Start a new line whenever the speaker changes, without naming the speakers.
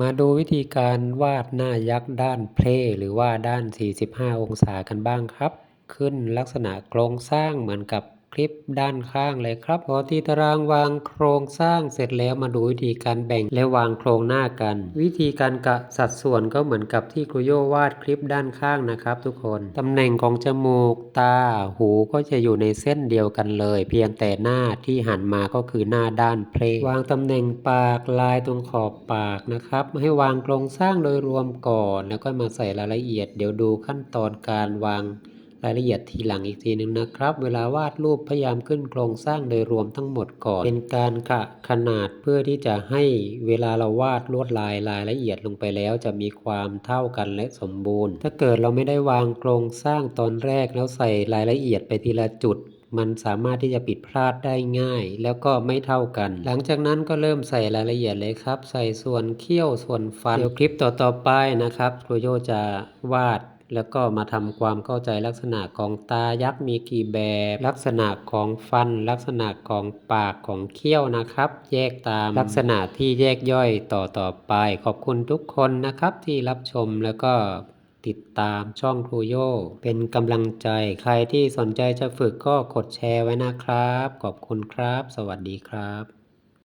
มาดูวิธีการวาดหน้ายักษ์ด้านเพลหรือว่าด้าน 45 องศากันบ้างครับ ขึ้นลักษณะโครงสร้างเหมือนกับ คลิปด้านข้างเลยครับ พอที่ตารางวางโครงสร้างเสร็จแล้วมาดูวิธีการแบ่งและวางโครงหน้ากัน วิธีการกะสัดส่วนก็เหมือนกับที่ครูโยวาดคลิปด้านข้างนะครับ ทุกคนตำแหน่งของจมูกตาหูก็จะอยู่ในเส้นเดียวกันเลย เพียงแต่หน้าที่หันมาก็คือหน้าด้านเพลวางตำแหน่งปากลายตรงขอบปากนะครับให้วางโครงสร้างโดยรวมก่อน แล้วก็มาใส่รายละเอียด เดี๋ยวดูขั้นตอนการวาง รายละเอียดทีหลังอีกทีหนึ่งนะครับ เวลาวาดรูปพยายามขึ้นโครงสร้างโดยรวมทั้งหมดก่อน เป็นการกะขนาดเพื่อที่จะให้เวลาเราวาดลวดลายรายละเอียดลงไปแล้วจะมีความเท่ากันและสมบูรณ์ ถ้าเกิดเราไม่ได้วางโครงสร้างตอนแรกแล้วใส่รายละเอียดไปทีละจุดมันสามารถที่จะผิดพลาดได้ง่าย แล้วก็ไม่เท่ากัน หลังจากนั้นก็เริ่มใส่รายละเอียดเลยครับ ใส่ส่วนเขี้ยวส่วนฟัน เดี๋ยวคลิปต่อๆไปนะครับครูโยจะวาด แล้วก็มาทำความเข้าใจลักษณะของตายักษ์มีกี่แบบ ลักษณะของฟัน ลักษณะของปากของเขี้ยวนะครับ แยกตามลักษณะที่แยกย่อยต่อต่อไป ขอบคุณทุกคนนะครับที่รับชมแล้วก็ติดตามช่องครูโยเป็นกำลังใจใครที่สนใจจะฝึกก็กดแชร์ไว้นะครับ ขอบคุณครับ สวัสดีครับ